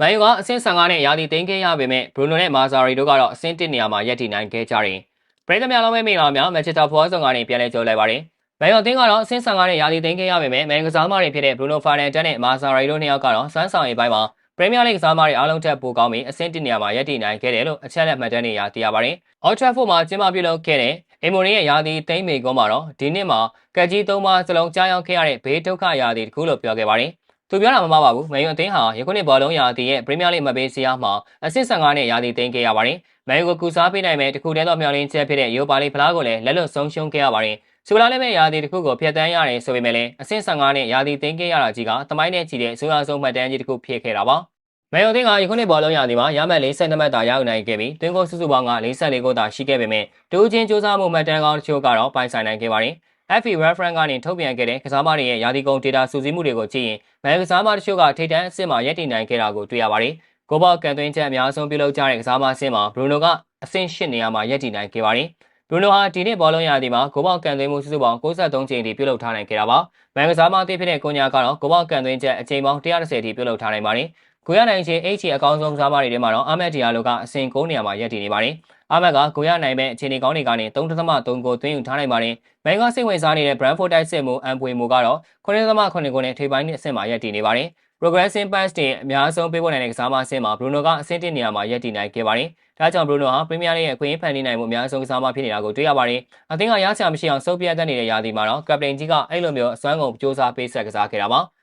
မန်ယူကအဆင့်15နဲ့ရာသီသိမ်းခဲ့ရပေမဲ့ဘရူနိုနဲ့မာဇာရီတို့ကတော့အဆင့်1နေရာမှာရပ်တည်နိုင်ခဲ့ကြတယ်။ပရိသတ်များလုံးပဲမိလာများမန်ချက်စတာဖွားဆောင်ကနေပြန်လည်ကြိုလိုက်ပါတယ်။မန်ယူအသင်းကတော့အဆင့်15နဲ့ရာသီသိမ်းခဲ့ရပေမဲ့မန်ကစားသမားတွေဖြစ်တဲ့ဘရူနိုဖာနန်တက်နဲ့မာဇာရီတို့နှစ်ယောက်ကတော့စွမ်းဆောင်ရေးပိုင်းမှာပရီးမီးယားလိဂ်ကစားသမားတွေအားလုံးထက်ပိုကောင်းပြီးအဆင့်1နေရာမှာရပ်တည်နိုင်ခဲ့တယ်လို့အချက်လက်မှတ်တမ်းတွေအရသိရပါတယ်။ Old Trafford မှာကျင်းပပြုလုပ်ခဲ့တဲ့အီမိုရီရဲ့ရာသီသိမ်းမေကွန်းမှာတော့ဒီနှစ်မှာကက်ကြီးသုံးပါးစလုံးကြားရောက်ခဲ့ရတဲ့ဘေးဒုက္ခရာသီတစ်ခုလို့ပြောခဲ့ပါတယ်။ သူပြောတာမမှားပါဘူး။မန်ယူအသင်းဟာယခုနှစ်ဘောလုံးရာသီရဲ့ပရီးမီးယားလိဂ်မပေးစရာမှာအဆင့်15နဲ့ရာသီသိမ်းခဲ့ရပါတယ်။မန်ယူကိုကူစားပေးနိုင်မဲ့တခုတည်းသောမျှော်လင့်ချက်ဖြစ်တဲ့ယူပါလီဖလားကိုလည်းလက်လွတ်ဆုံးရှုံးခဲ့ရပါတယ်။စူလာလည်းမဲ့ရာသီတစ်ခုကိုဖျက်ဆီးရတယ်ဆိုပေမဲ့လည်းအဆင့်15နဲ့ရာသီသိမ်းခဲ့ရတာကြီးကတမိုင်းနဲ့ချီတဲ့အဆိုးအဆုံးမှတ်တမ်းကြီးတစ်ခုဖြစ်ခဲ့တာပါ။မဲယိုတင်ကယခုနှစ်ဘောလုံးရာသီမှာရမှတ်42မှတ်သာရယူနိုင်ခဲ့ပြီးတွင်းကိုစုစုပေါင်းက44ကိုသာရှိခဲ့ပေမဲ့ဒူးချင်းစူးစမ်းမှုမှတ်တမ်းကောင်းတချို့ကတော့ပိုင်ဆိုင်နိုင်ခဲ့ပါတယ်။ FA Reference ကနေထုတ်ပြန်ခဲ့တဲ့ကစားမတွေရဲ့ရာသီကုန် data စုစည်းမှုတွေကိုကြည့်ရင်မဲကစားမတချို့ကထိပ်တန်းအဆင့်မှာရပ်တည်နိုင်ခဲ့တာကိုတွေ့ရပါတယ်။ကိုဘော့ကန်သွင်းချက်အများဆုံးပြုလုပ်ကြတဲ့ကစားမအဆင့်မှာဘရူနိုကအဆင့်8နေရာမှာရပ်တည်နိုင်ခဲ့ပါတယ်။ဘရူနိုဟာဒီနှစ်ဘောလုံးရာသီမှာကိုဘော့ကန်သွင်းမှုစုစုပေါင်း63ချိန်ထိပြုလုပ်ထားနိုင်ခဲ့တာပါ။မန်ကစားမအသစ်ဖြစ်တဲ့ကိုညာကတော့ကိုဘော့ကန်သွင်းချက်အချိန်ပေါင်း130ထိပြုလုပ်ထားနိုင်ပါတယ်။ကိုရနိုင်ချင်း H အကောင်းဆုံးစားမတွေထဲမှာတော့အာမက်ဒီယာလိုကအဆင့်9နေရာမှာရပ်တည်နေပါတယ်။ အာမက်ကကိုရနိုင်မဲ့အခြေအနေကောင်းတွေကနေ3.3ကိုသွင်းယူထားနိုင်ပါတယ်။မန်ကစိတ်ဝင်စားနေတဲ့ Brentford တိုက်စစ်မှုအန်ပွေမူကတော့9.8ကိုနဲ့ထိပ်ပိုင်းအဆင့်မှာရပ်တည်နေပါတယ်။ progressing pass တွေအများဆုံးပေးပို့နိုင်တဲ့ကစားမအဆင့်မှာ Bruno ကအဆင့်1နေရာမှာရပ်တည်နိုင်ခဲ့ပါတယ်။ဒါကြောင့် Bruno ဟာ Premier League ရဲ့အခွင့်အရေးဖန်တီးနိုင်မှုအများဆုံးကစားမဖြစ်နေတာကိုတွေ့ရပါတယ်။အသင်းကရချာမရှိအောင်စုပ်ပြတ်တတ်နေတဲ့ယာတီမှာတော့ကပတိန်ကြီးကအဲ့လိုမျိုးအစွမ်းကုန်စ조사ပေးဆက်ကစားခဲ့တာပါ။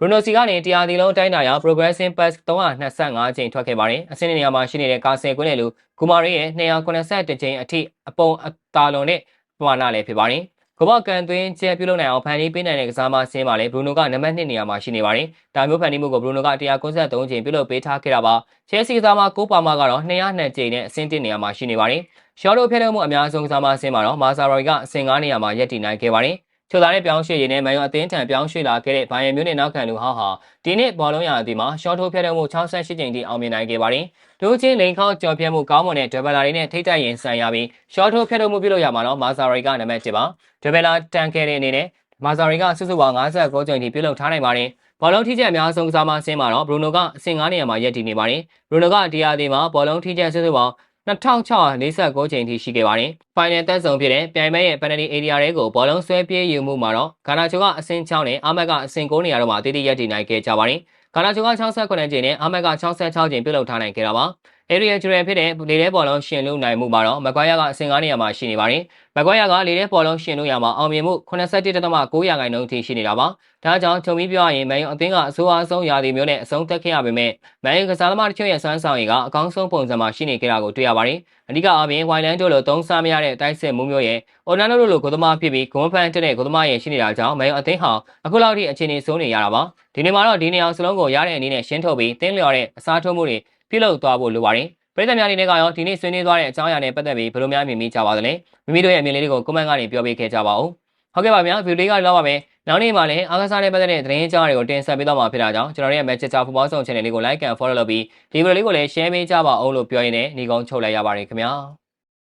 Bruno C ကနေတရားဒီလုံးတိုင်းတာရ progressing pass 325ချိန်ထွက်ခဲ့ပါတယ်။အဆင့်နေရာမှာရှိနေတဲ့ကာဆယ်ကွင်းနဲ့လူဂူမာရီရဲ့281ချိန်အထိအပုံအတာလွန်တဲ့ပမာဏလည်းဖြစ်ပါတယ်။ကမ္ဘာကန်သွင်းကျဲပြုလုပ်နိုင်အောင်ဖန်တီးပေးနိုင်တဲ့ကစားမဆင်းပါလေဘရူနိုကနံပါတ်2နေရာမှာရှိနေပါတယ်။ဒါမျိုးဖန်တီးမှုကိုဘရူနိုက193ချိန်ပြုလုပ်ပေးထားခဲ့တာပါ။ချဲစီကစားမကိုပါမာကတော့202ချိန်နဲ့အဆင့်1နေရာမှာရှိနေပါတယ်။ရှော့တို့ဖျက်လို့မှုအများဆုံးကစားမဆင်းမှာတော့မာဆာရိုီကအဆင့်9နေရာမှာရပ်တည်နိုင်ခဲ့ပါတယ်။ ချိုသားနဲ့ပြောင်းရွှေ့ရည်နဲ့မန်ယူအသင်းထံပြောင်းရွှေ့လာခဲ့တဲ့ဘိုင်ယန်မြို့နယ်နောက်ခံလူဟောင်းဟာဒီနှစ်ဘောလုံးရာသီမှာရှော့ထိုးဖျက်တဲ့မှု68ကြိမ်ထိအောင်မြင်နိုင်ခဲ့ပါတယ်။ဒိုးချင်းလိန်ခေါကြော်ပြတ်မှုကောင်းမွန်တဲ့ဒဗလာတွေနဲ့ထိတိုက်ရင်ဆိုင်ရပြီးရှော့ထိုးဖျက်တဲ့မှုပြုလုပ်ရမှာတော့မာဇာရီကနံပါတ်7ပါ။ဒဗလာတန်ခဲတဲ့အနေနဲ့မာဇာရီကစုစုပေါင်း59ကြိမ်ထိပြုလုပ်ထားနိုင်ပါတယ်။ဘောလုံးထိချက်အများဆုံးကစားမဆင်းမှာတော့ဘရူနိုကအဆင့်9နေရာမှာရပ်တည်နေပါတယ်။ဘရူနိုကဒီယာဒီမှာဘောလုံးထိချက်စုစုပေါင်း 2649ချိန်ထိရှိခဲ့ပါတယ်။ Final တက်ဆုံဖြစ်တဲ့ပြိုင်ပွဲရဲ့ penalty area တွေကိုဘောလုံးဆွဲပြေးယူမှုမှာတော့ဂါနာချိုကအဆင့်6နဲ့အာမက်ကအဆင့်9နေရာတော့မှာတည်တည်ရပ်တည်နိုင်ခဲ့ကြပါတယ်။ဂါနာချိုက68ချိန်နဲ့အာမက်က66ချိန်ပြုတ်လောက်ထားနိုင်ခဲ့တာပါ။ area ကျွဲဖြစ်တဲ့လေထဲပေါ်လုံးရှင်လို့နိုင်မှုမှာတော့မကွာယာကအဆင့်9နေရာမှာရှိနေပါတယ်။မကွာယာကလေထဲပေါ်လုံးရှင်လို့ရမှာအောင်မြင်မှု81.9ရာခိုင်နှုန်းထိရှိနေတာပါ။ဒါကြောင့်ချုံပြီးပြောရရင်မန်ယူအသင်းကအဆိုးအဆုံးရာသီမျိုးနဲ့အဆုံးသက်ခဲ့ရပေမဲ့မန်ယူကစားသမားတချို့ရဲ့စွမ်းဆောင်ရည်ကအကောင်းဆုံးပုံစံမှာရှိနေကြတာကိုတွေ့ရပါတယ်။အဓိကအပြင်ဝိုင်လန်တို့လိုသုံးစားမရတဲ့တိုက်စစ်မှုမျိုးရဲ့အော်နာနိုတို့လိုကိုသမားဖြစ်ပြီးဂွန်ဖန်တက်တဲ့ကိုသမားရဲ့ရှိနေတာကြောင့်မန်ယူအသင်းဟာအခုလောက်ထိအခြေအနေဆိုးနေရတာပါ။ဒီနေ့မှာတော့ဒီနေရာစလုံးကိုရတဲ့အနေနဲ့ရှင်းထုတ်ပြီးတင်းလျော်တဲ့အစားထိုးမှုတွေ ပြုလုပ်သွားဖို့လိုပါတယ်။ပရိသတ်များအနေနဲ့ကရောဒီနေ့ဆွေးနွေးသွားတဲ့အကြောင်းအရာနဲ့ပတ်သက်ပြီးဘယ်လိုများမြင်မိကြပါသလဲမိမိတို့ရဲ့အမြင်လေးတွေကိုကွန်မန့်ကနေပြောပေးခဲ့ကြပါဦးဟုတ်ကဲ့ပါဗျာဗီဒီယိုလေးကတော့ပါမယ်နောက်နေ့မှာလည်းအားကစားနဲ့ပတ်သက်တဲ့သတင်းအကြောင်းတွေကိုတင်ဆက်ပေးသွားမှာဖြစ်တာကြောင့်ကျွန်တော်ရဲ့ Manchester Football Zone Channel လေးကို like and follow လုပ်ပြီးဒီဗီဒီယိုလေးကိုလည်း share ပေးကြပါဦးလို့ပြောရင်းနဲ့ညီကုန်းချုပ်လိုက်ရပါတယ်ခင်ဗျာ